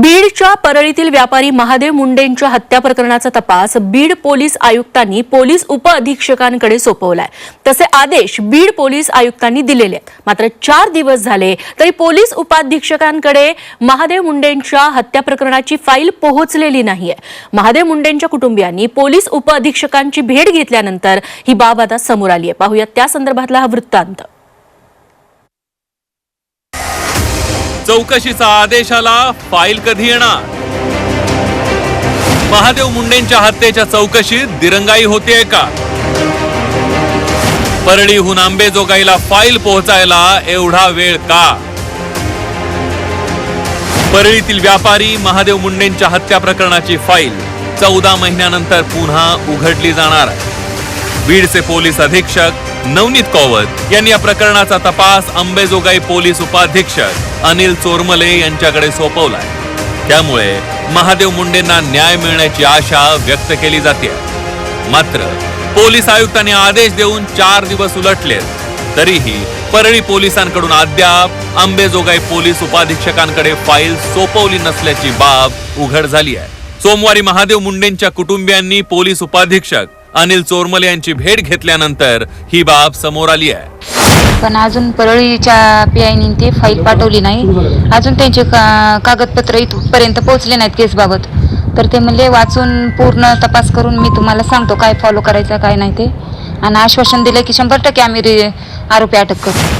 बीडच्या परळीतील व्यापारी महादेव मुंडेंच्या हत्या प्रकरणाचा तपास बीड पोलीस आयुक्तांनी पोलीस उपअधीक्षकांकडे सोपवलाय. तसे आदेश बीड पोलीस आयुक्तांनी दिलेले आहेत. मात्र चार दिवस झाले तरी पोलीस उपाधीक्षकांकडे महादेव मुंडेंच्या हत्या प्रकरणाची फाईल पोहोचलेली नाहीये. महादेव मुंडेंच्या कुटुंबियांनी पोलीस उपअधीक्षकांची भेट घेतल्यानंतर ही बाब आता समोर आली आहे पाहूयात त्या संदर्भातला हा वृत्तांत. चौकशीचा आदेश आला फाईल कधी येणार? महादेव मुंडेंच्या हत्येच्या चौकशीत दिरंगाई होतीये का परळीहून आंबेजोगाईला फाईल पोहोचायला एवढा वेळ का? परळीतील व्यापारी महादेव मुंडेंच्या हत्या प्रकरणाची फाईल चौदा महिन्यानंतर पुन्हा उघडली जाणार. बीडचे पोलीस अधीक्षक नवनीत कौवत यांनी या प्रकरणाचा तपास अंबेजोगाई पोलीस उपाधीक्षक अनिल चोरमले यांच्याकडे सोपवलाय. त्यामुळे महादेव मुंडेंना न्याय मिळण्याची आशा व्यक्त केली जाते. मात्र पोलीस आयुक्तांनी आदेश देऊन चार दिवस उलटलेत. तरीही परळी पोलिसांकडून अद्याप अंबेजोगाई पोलीस उपाधीक्षकांकडे फाईल सोपवली नसल्याची बाब उघड झाली आहे. सोमवारी महादेव मुंडेंच्या कुटुंबियांनी पोलीस उपाधीक्षक अनिल चोरमले यांची भेट घेतल्यानंतर ही बाब समोर आली आहे. पण अजून परळीच्या पीआयनी ते फाईल पाठवली नाही. अजून त्यांचे का कागदपत्र इथपर्यंत पोहोचले नाहीत केसबाबत तर ते म्हणले वाचून पूर्ण तपास करून मी तुम्हाला सांगतो काय फॉलो करायचं काय नाही ते. आणि आश्वासन दिलं की शंभर टक्के आम्ही रे- आरोपी अटक करू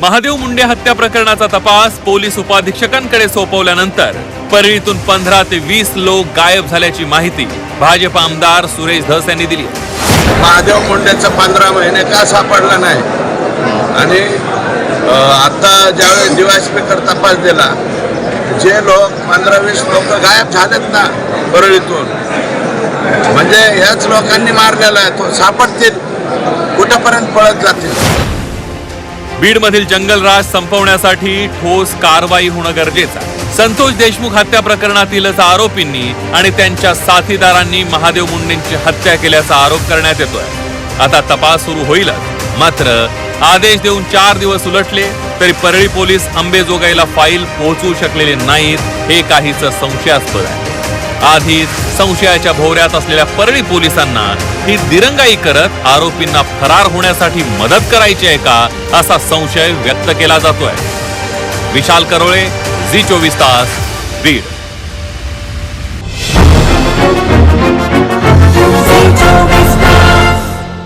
महादेव मुंडे हत्या प्रकरणाचा तपास पोलीस उपाधीक्षकांकडे सोपवल्यानंतर परळीतून पंधरा ते वीस लोक गायब झाल्याची माहिती भाजप आमदार सुरेश धस यांनी दिली महादेव मुंडेचा पंधरा महिने का सापडला नाही? आणि आता ज्यावेळेस डीवायस्पीकर तपास दिला जे लोक पंधरा वीस लोक गायब झालेत ना परळीतून म्हणजे ह्याच लोकांनी मारलेला आहे तो सापडतील कुठंपर्यंत पळत जातील? बीडमधील जंगलराज संपवण्यासाठी ठोस कारवाई होणं गरजेचं आहे. संतोष देशमुख हत्या प्रकरणातीलच आरोपींनी आणि त्यांच्या साथीदारांनी महादेव मुंडेंची हत्या केल्याचा आरोप करण्यात येतोय. आता तपास सुरू होईलच. मात्र आदेश देऊन चार दिवस उलटले तरी परळी पोलीस अंबेजोगाईला फाईल पोहोचवू शकलेले नाहीत हे काहीच संशयास्पद आहे. आधीच संशयाच्या भोवऱ्यात असलेल्या परळी पोलिसांना ही दिरंगाई करत आरोपींना फरार होण्यासाठी मदत करायची आहे का असा संशय व्यक्त केला जातोय. विशाल करोळे झी चोवीस तास बीड.